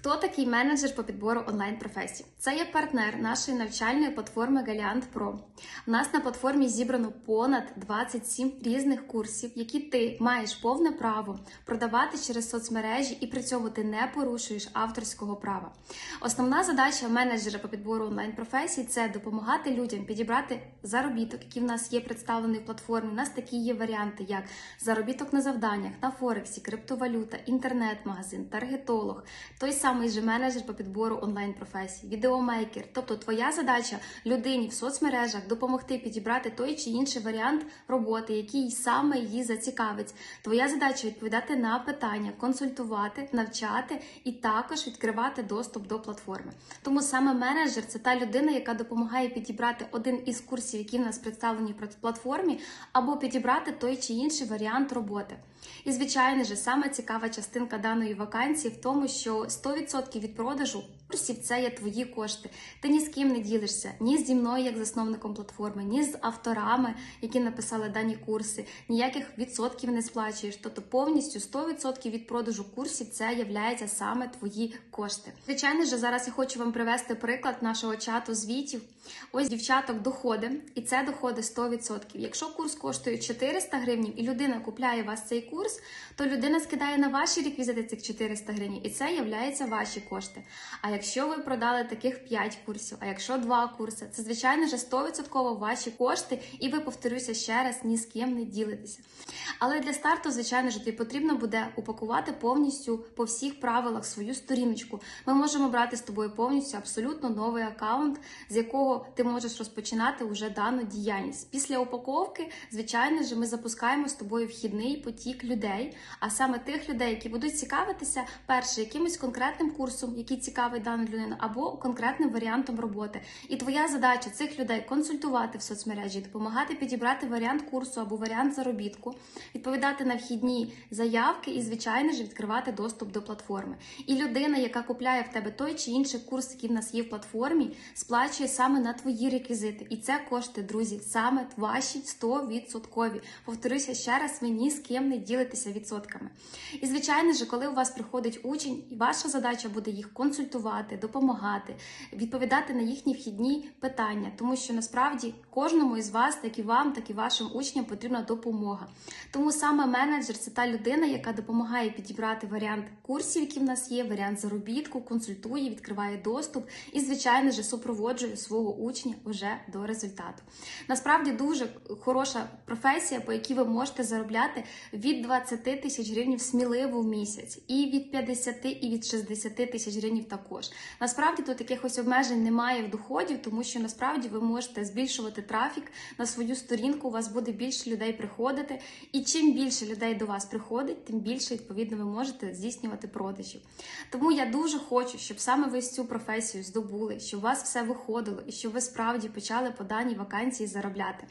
Хто такий менеджер по підбору онлайн-професій? Це є партнер нашої навчальної платформи Galiant Pro. У нас на платформі зібрано понад 27 різних курсів, які ти маєш повне право продавати через соцмережі, і при цьому ти не порушуєш авторського права. Основна задача менеджера по підбору онлайн-професій це допомагати людям підібрати заробіток, який в нас є представлений в платформі. У нас такі є варіанти, як заробіток на завданнях, на Форексі, криптовалюта, інтернет-магазин, таргетолог, той самий же менеджер по підбору онлайн-професій, відеомейкер. Тобто, твоя задача людині в соцмережах допомогти підібрати той чи інший варіант роботи, який саме її зацікавить. Твоя задача відповідати на питання, консультувати, навчати і також відкривати доступ до платформи. Тому саме менеджер це та людина, яка допомагає підібрати один із курсів, які в нас представлені в платформі, або підібрати той чи інший варіант роботи. І звичайно ж, саме цікава частинка даної вакансії в тому, що 100% від продажу курсів це є твої кошти. Ти ні з ким не ділишся, ні зі мною, як засновником платформи, ні з авторами, які написали дані курси, ніяких відсотків не сплачуєш. Тобто повністю 100% від продажу курсів це являється саме твої кошти. Звичайно ж, зараз я хочу вам привести приклад нашого чату звітів. Ось дівчаток доходи, і це доходи 100%. Якщо курс коштує 400 гривень і людина купляє вас цей курс, то людина скидає на ваші реквізити цих 400 гривень, і це являється ваші кошти. А якщо ви продали таких 5 курсів, а якщо 2 курси, це звичайно ж 100% ваші кошти, і ви повторюся ще раз, ні з ким не ділитеся. Але для старту, звичайно тобі потрібно буде упакувати повністю по всіх правилах свою сторіночку. Ми можемо брати з тобою повністю абсолютно новий аккаунт, з якого ти можеш розпочинати вже дану діяльність. Після упаковки, звичайно ж, ми запускаємо з тобою вхідний потік людей, а саме тих людей, які будуть цікавитися перше якимось конкретним курсом, який цікавить дану людину, або конкретним варіантом роботи. І твоя задача цих людей консультувати в соцмережі, допомагати підібрати варіант курсу або варіант заробітку, відповідати на вхідні заявки і, звичайно ж, відкривати доступ до платформи. І людина, яка купляє в тебе той чи інший курс, який в нас є в платформі, сплачує саме на твої реквізити. І це кошти, друзі, саме ваші 100%. Повторюся ще раз, ви ні з ким не ділитеся відсотками. І звичайно ж, коли у вас приходить учень, і ваша задача буде їх консультувати, допомагати, відповідати на їхні вхідні питання, тому що насправді кожному із вас, так і вам, так і вашим учням потрібна допомога. Тому саме менеджер це та людина, яка допомагає підібрати варіант курсів, які в нас є, варіант заробітку, консультує, відкриває доступ і, звичайно ж, супроводжує свого учня вже до результату. Насправді дуже хороша професія, по якій ви можете заробляти від 20 тисяч гривень сміливо в місяць, і від 50, і від 60 тисяч гривень також. Насправді тут якихось обмежень немає в доходів, тому що насправді ви можете збільшувати трафік на свою сторінку. У вас буде більше людей приходити, і чим більше людей до вас приходить, тим більше відповідно ви можете здійснювати продажів. Тому я дуже хочу, щоб саме ви цю професію здобули, щоб у вас все виходило і щоб ви справді почали по даній вакансії заробляти.